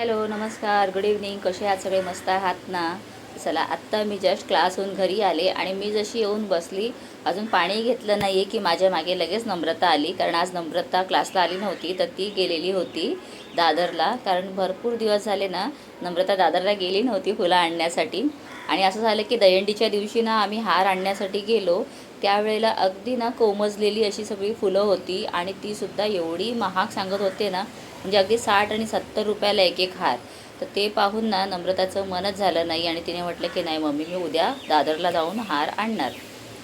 Hello नमस्कार good evening कसे आहात सगळे? मस्त आहात ना? चला आत्ता मी जस्ट क्लासहून घरी आले आणि मी जशी येऊन बसली अजून पाणी घेतलं नाही आहे की माझ्या मागे लगेच नम्रता आली. कारण आज नम्रता क्लासला आली नव्हती तर ती गेलेली होती दादरला. कारण भरपूर दिवस झाले ना नम्रता दादरला गेली नव्हती फुलं आणण्यासाठी. आणि असं झालं की दयंडीच्या दिवशी ना आम्ही हार आणण्यासाठी गेलो. त्यावेळेला अगदी ना कोमजलेली अशी सगळी फुलं होती आणि तीसुद्धा एवढी महाग सांगत होते ना म्हणजे अगदी साठ आणि सत्तर रुपयाला एक एक हार. तर ते पाहून ना नम्रताचं मनच झालं नाही आणि तिने म्हटलं की नाही मम्मी मी उद्या दादरला जाऊन हार आणणार.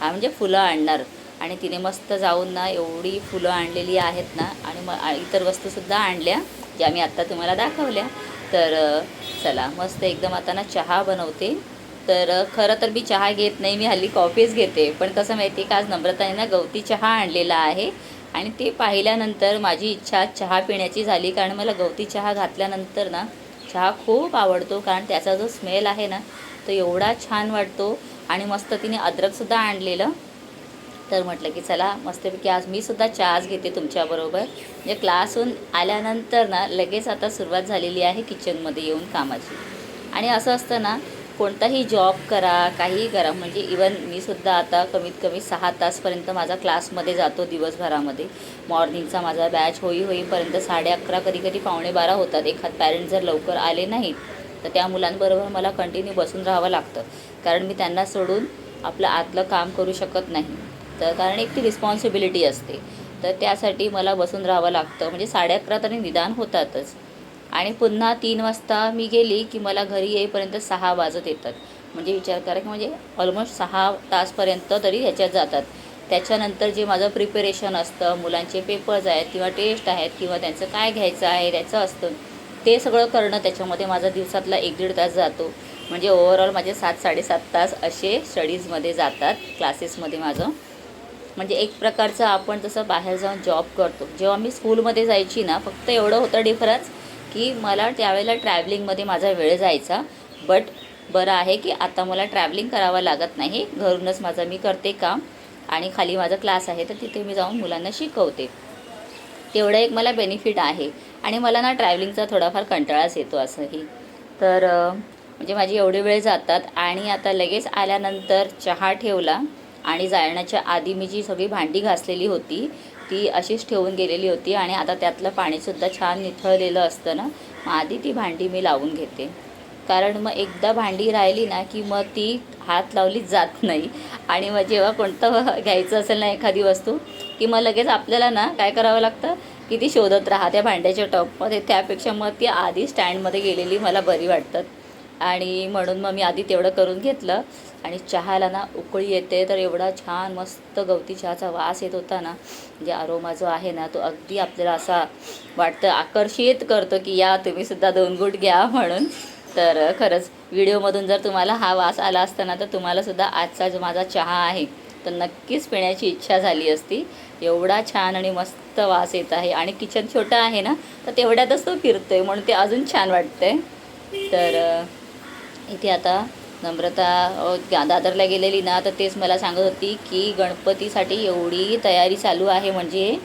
हा म्हणजे फुलं आणणार. आणि तिने मस्त जाऊन ना एवढी फुलं आणलेली आहेत ना आणि मग इतर वस्तूसुद्धा आणल्या ज्या मी आत्ता तुम्हाला दाखवल्या. तर चला मस्त एकदम आता ना चहा बनवते. तर खरं तर मी चहा घेत नाही मी हल्ली कॉफीच घेते. पण कसं माहिती आहे का आज नम्रताने ना गवती चहा आणलेला आहे. आणि ते पाहिल्यानंतर माझी इच्छा चहा पिण्याची झाली कारण मला गवती चहा घातल्यानंतर ना चहा खूप आवडतो कारण त्याचा जो स्मेल आहे ना तो एवढा छान वाटतो. आणि मस्त तिने अद्रकसुद्धा आणलेलं. तर म्हटलं की चला मस्तपैकी आज मी सुद्धा चहाच घेते तुमच्याबरोबर म्हणजे क्लासहून आल्यानंतर ना लगेच आता सुरुवात झालेली आहे किचनमध्ये येऊन कामाची. आणि असं असतं ना कोणताही जॉब करा काहीही करा म्हणजे इवन मी सुद्धा आता कमीत कमी सहा तासपर्यंत माझा क्लासमध्ये जातो दिवसभरामध्ये. मॉर्निंगचा माझा बॅच होई होईपर्यंत साडे अकरा कधी कधी पावणे बारा होतात. एखाद पॅरेंट जर लवकर आले नाहीत तर त्या मुलांबरोबर मला कंटिन्यू बसून राहावं लागतं. कारण मी त्यांना सोडून आपलं आतलं काम करू शकत नाही. तर कारण एक ती रिस्पॉन्सिबिलिटी असते. तर त्यासाठी मला बसून राहावं लागतं. म्हणजे साडे अकरा तरी निदान होतातच. आणि पुन्हा तीन वाजता मी गेली की मला घरी येईपर्यंत सहा वाजत येतात. म्हणजे विचार करा की म्हणजे ऑलमोस्ट सहा तासपर्यंत तरी ह्याच्यात जातात. त्याच्यानंतर जे माझं प्रिपरेशन असतं मुलांचे पेपर्स आहेत किंवा टेस्ट आहेत किंवा त्यांचं काय घ्यायचं आहे त्याचं असतं ते सगळं करणं त्याच्यामध्ये माझा दिवसातला एक दीड तास जातो. म्हणजे ओव्हरऑल माझे सात साडेसात तास असे स्टडीजमध्ये जातात क्लासेसमध्ये माझं. म्हणजे एक प्रकारचं आपण जसं बाहेर जाऊन जॉब करतो. जेव्हा मी स्कूलमध्ये जायची ना फक्त एवढं होतं डिफरन्स की मला त्यावेळेला ट्रॅव्हलिंगमध्ये माझा वेळ जायचा. बट बरं आहे की आता मला ट्रॅव्हलिंग करावं लागत नाही. घरूनच माझं मी करते काम. आणि खाली माझा क्लास आहे तर तिथे मी जाऊन मुलांना शिकवते. तेवढं एक मला बेनिफिट आहे. आणि मला ना ट्रॅव्हलिंगचा थोडाफार कंटाळाच येतो असंही. तर म्हणजे माझी एवढे वेळ जातात. आणि आता लगेच आल्यानंतर चहा ठेवला. आणि जाण्याच्या आधी मी जी सगळी भांडी घासलेली होती ती अशीच ठेवून गेलेली होती आणि आता त्यातलं पाणीसुद्धा छान निथळलेलं असतं ना मग आधी ती भांडी मी लावून घेते. कारण मग एकदा भांडी राहिली ना की मग ती हात लावलीच जात नाही. आणि मग जेव्हा कोणतं घ्यायचं असेल ना एखादी वस्तू की मग लगेच आपल्याला ना काय करावं लागतं? की ती शोधत राहा त्या भांड्याच्या टॉपमध्ये. त्यापेक्षा मग ती आधी स्टँडमध्ये गेलेली मला बरी वाटतात. आणि म्हणून मग मी आधी तेवढं करून घेतलं. आणि चहाला ना उकळी येते तर एवढा छान मस्त गवती चहाचा वास येत होता ना. म्हणजे अरोमा जो आहे ना तो अगदी आपल्याला असा वाटतं आकर्षित करतो की या तुम्हीसुद्धा दोन गुट घ्या म्हणून. तर खरंच व्हिडिओमधून जर तुम्हाला हा वास आला असताना तर तुम्हालासुद्धा आजचा जो माझा चहा आहे तर नक्कीच पिण्याची इच्छा झाली असती. एवढा छान आणि मस्त वास येत आहे. आणि किचन छोटं आहे ना तर तेवढ्यातच तो फिरतोय म्हणून ते अजून छान वाटतंय. तर इथे आता नम्रता दादरला गेलेली ना तर तेच मला सांगत होती की गणपतीसाठी एवढी तयारी चालू आहे. म्हणजे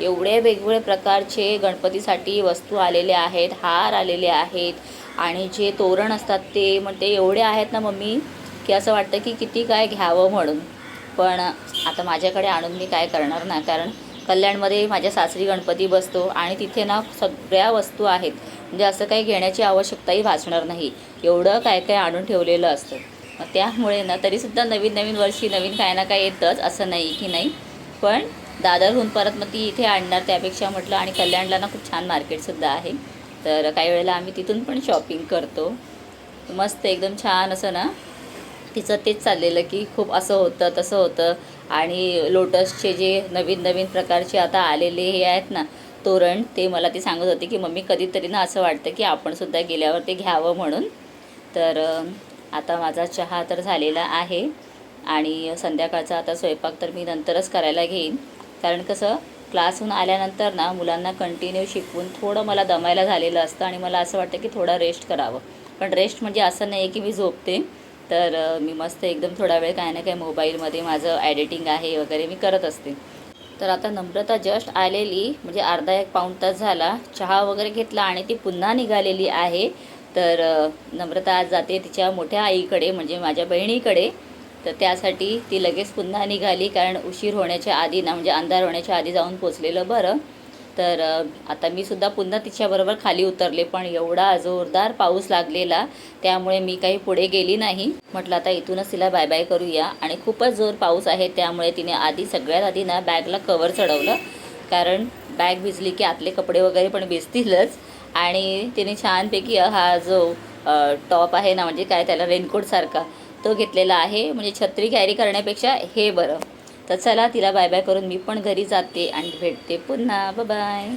एवढे वेगवेगळे प्रकारचे गणपतीसाठी वस्तू आलेले आहेत हार आलेले आहेत आणि जे तोरण असतात ते म्हणते एवढे आहेत ना मम्मी की असं वाटतं की किती काय घ्यावं म्हणून. पण आता माझ्याकडे आणून मी काय करणार ना? कारण कल्याणमध्ये माझ्या सासरी गणपती बसतो आणि तिथे ना सगळ्या वस्तू आहेत. म्हणजे असं काही घेण्याची आवश्यकताही भासणार नाही. एवढं काय काय आणून ठेवलेलं असतं. मग त्यामुळे ना तरीसुद्धा नवीन नवीन वर्षी नवीन काय ना काय येतंच असं नाही की नाही. पण दादरहून परत मग ती इथे आणणार त्यापेक्षा म्हटलं आणि कल्याणला ना खूप छान मार्केटसुद्धा आहे. तर काही वेळेला आम्ही तिथून पण शॉपिंग करतो. मस्त एकदम छान असं ना तिचं तेच चाललेलं की खूप असं होतं तसं होतं. आणि लोटसचे जे नवीन नवीन प्रकारचे आता आलेले हे आहेत ना तोरण ते मला ती सांगत होती की मम्मी कधीतरी ना असं वाटतं की आपणसुद्धा गेल्यावर ते घ्यावं म्हणून. तर आता माझा चहा तर झालेला आहे आणि संध्याकाळचा आता स्वयंपाक तर मी नंतरच करायला घेईन. कारण कसं क्लासहून आल्यानंतर ना मुलांना कंटिन्यू शिकवून थोडं मला दमायला झालेलं असतं आणि मला असं वाटतं की थोडा रेस्ट करावं. पण रेस्ट म्हणजे असं नाही की मी झोपते. तर मी मस्त एकदम थोडा वेळ काय ना काय मोबाईलमध्ये माझं एडिटिंग आहे वगैरे मी करत असते. तर आता नम्रता जस्ट आलेली म्हणजे अर्धा एक पाऊण तास झाला. चहा वगैरे घेतला आणि ती पुन्हा निघालेली आहे. तर नम्रता आज जाते तिच्या मोठ्या आईकडे म्हणजे माझ्या बहिणीकडे. तर त्यासाठी ती लगेच पुन्हा निघाली कारण उशीर होण्याच्या आधी ना म्हणजे अंधार होण्याच्या आधी जाऊन पोचलेलं बरं. तर आता मी सुद्धा पुन्हा तिच्याबरोबर खाली उतरले पण एवढा जोरदार पाऊस लागलेला त्यामुळे मी काही पुढे गेली नाही. म्हटलं आता इथूनच तिला बाय बाय करूया. आणि खूपच जोर पाऊस आहे त्यामुळे तिने आधी सगळ्यात आधी ना बॅगला कवर चढवलं. कारण बॅग भिजली की आतले कपडे वगैरे पण भिजतीलच. आणि तिने छानपैकी हा जो टॉप आहे ना म्हणजे काय त्याला रेनकोटसारखा तो घेतलेला आहे. म्हणजे छत्री कॅरी करण्यापेक्षा हे बरं. तर चला तिला बाय बाय करून मी पण घरी जाते आणि भेटते पुन्हा. बाय